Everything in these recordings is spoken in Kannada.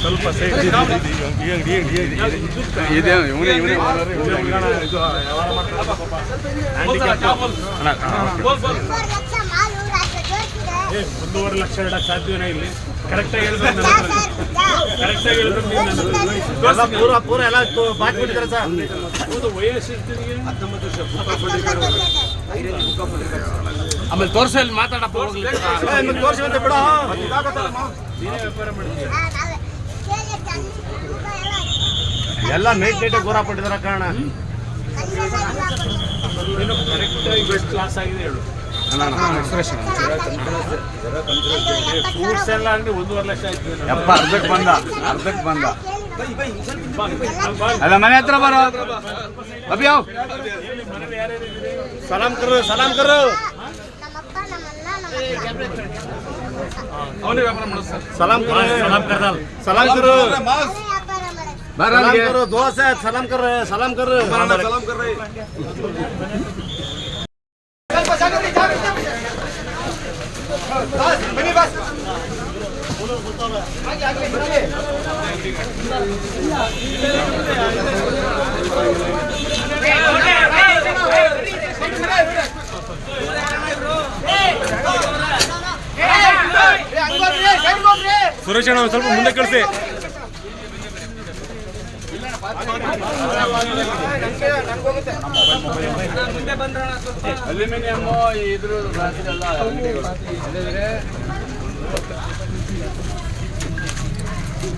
ಸ್ವಲ್ಪ ಇದೆ ಇವನೇ ಇವನೇ ಏ, ಒಂದೂವರೆ ಲಕ್ಷ ಇಡಕ್ಕೆ ಸಾಧ್ಯನೇ ಇಲ್ಲಿ. ಕರೆಕ್ಟಾಗಿ ಹೇಳಿದ್ರೆ ಕರೆಕ್ಟಾಗಿ ನನ್ನ ಪೂರ ಪೂರ ಎಲ್ಲ ಸರ್. ಹೌದು ವಯಸ್ಸು? ಹತ್ತೊಂಬತ್ತು ವರ್ಷ. ಆಮೇಲೆ ತೋರ್ಸ ಇಲ್ಲಿ ಮಾತಾಡಪ್ಪ ಹೋಗ್ಲಿ. ತೋರಿಸಿ ಬಿಡ ನೀನೇ ವ್ಯಾಪಾರ ಮಾಡ್ತೀಯ ಎಲ್ಲ ನೈಟ್ ನೈಟ್ ಗೋರ ಪಟ್ಟಿದಾರ ಕಾರಣ. ಕ್ಲಾಸ್ ಆಗಿದೆ ಹೇಳು. ಫ್ರೂಟ್ಸ್ ಎಲ್ಲ ಅಂಗಡಿ ಒಂದೂವರೆ ಲಕ್ಷ ಆಯ್ತು. ಯಪ್ಪ ಅರ್ಧಕ್ಕೆ ಬಂದ ಅರ್ಧಕ್ಕೆ ಬಂದ. हेलो मैंने इतना बार अभी आओ। सलाम करो सलाम करो। सलाम करो। सलाम कर सलाम करो। सलाम करो दुआ से सलाम कर रहे हैं सलाम कर रहे सलाम कर रहे ಮಾಡೋದು ಅಣ್ಣ ಸ್ವಲ್ಪ ಮುಂದೆ ಕಳಿಸಿ.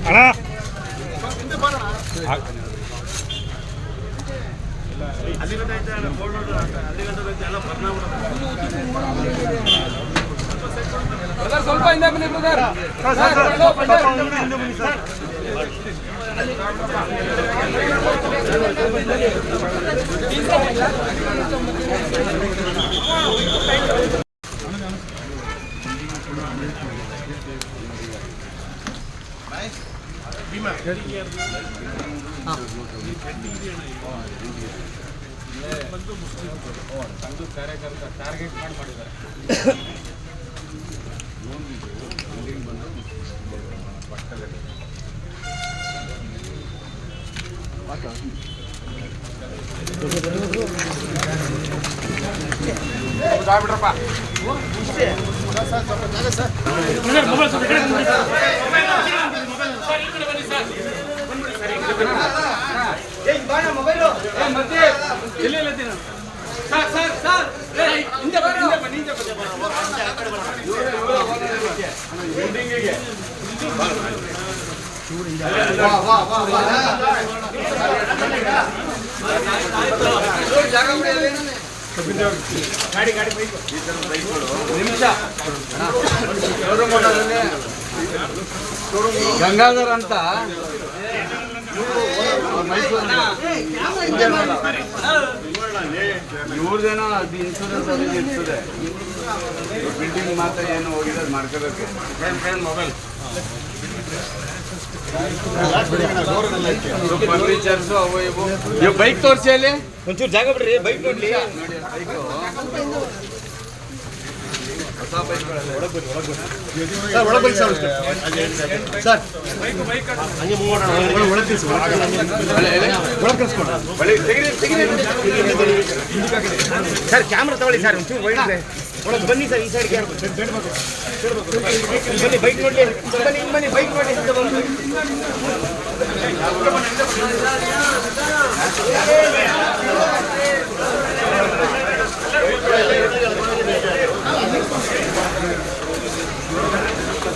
ಅಣ್ಣ. ಕರು ಸುರೇಶ್ ಅಣ್ಣ ಬ್ರದರ್ ಸ್ವಲ್ಪ ಮುಂದೆ ಕಳಿಸಿ ಅಲ್ಯೂಮಿನಿಯಂ ಸರ್ ರಾತ್ರಿಯೆಲ್ಲ ಅಂಗಡಿಗಳು ಅಲ್ಲಿದ್ರೆ ಅಣ್ಣ ಸ್ವಲ್ಪ ಹಿಂದೆ ಬನ್ನಿ ಬ್ರದರ್ ಗಂಗಾಧರ್ ಅಂತ ಇವ್ರದೇನೋ ಅದು ಇನ್ಶೂರೆನ್ಸ್ ಅದು ಇದು ಇರ್ತದೆ ಬಿಲ್ಡಿಂಗ್ ಮಾತ್ರ ಏನು ಹೋಗಿದೆ ಅದು ಮಾಡ್ಕೋಬೇಕು ಫರ್ನಿಚರ್ಸ್ ಅವು ಇವು. ಇವ್ ಬೈಕ್ ತೋರಿಸಿ ಅಲ್ಲಿ? ಒಂಚೂರು ಜಾಗ ಬಿಡ್ರಿ ಬೈಕ್ ನೋಡ್ಲಿ. ನೋಡಿ ಬೈಕು ಸರ್ ಕ್ಯಾಮ್ರಾ ತಗೊಳ್ಳಿ ಸರ್ ಒಂಚೂರು ಇದೆ ಒಳಗೆ ಬನ್ನಿ ಸರ್ ಈ ಸೈಡ್ಗೆ ಬನ್ನಿ, ಬೈಕ್ ನೋಡಿ ಬನ್ನಿ ಬನ್ನಿ, ಬೈಕ್ ನೋಡಿ.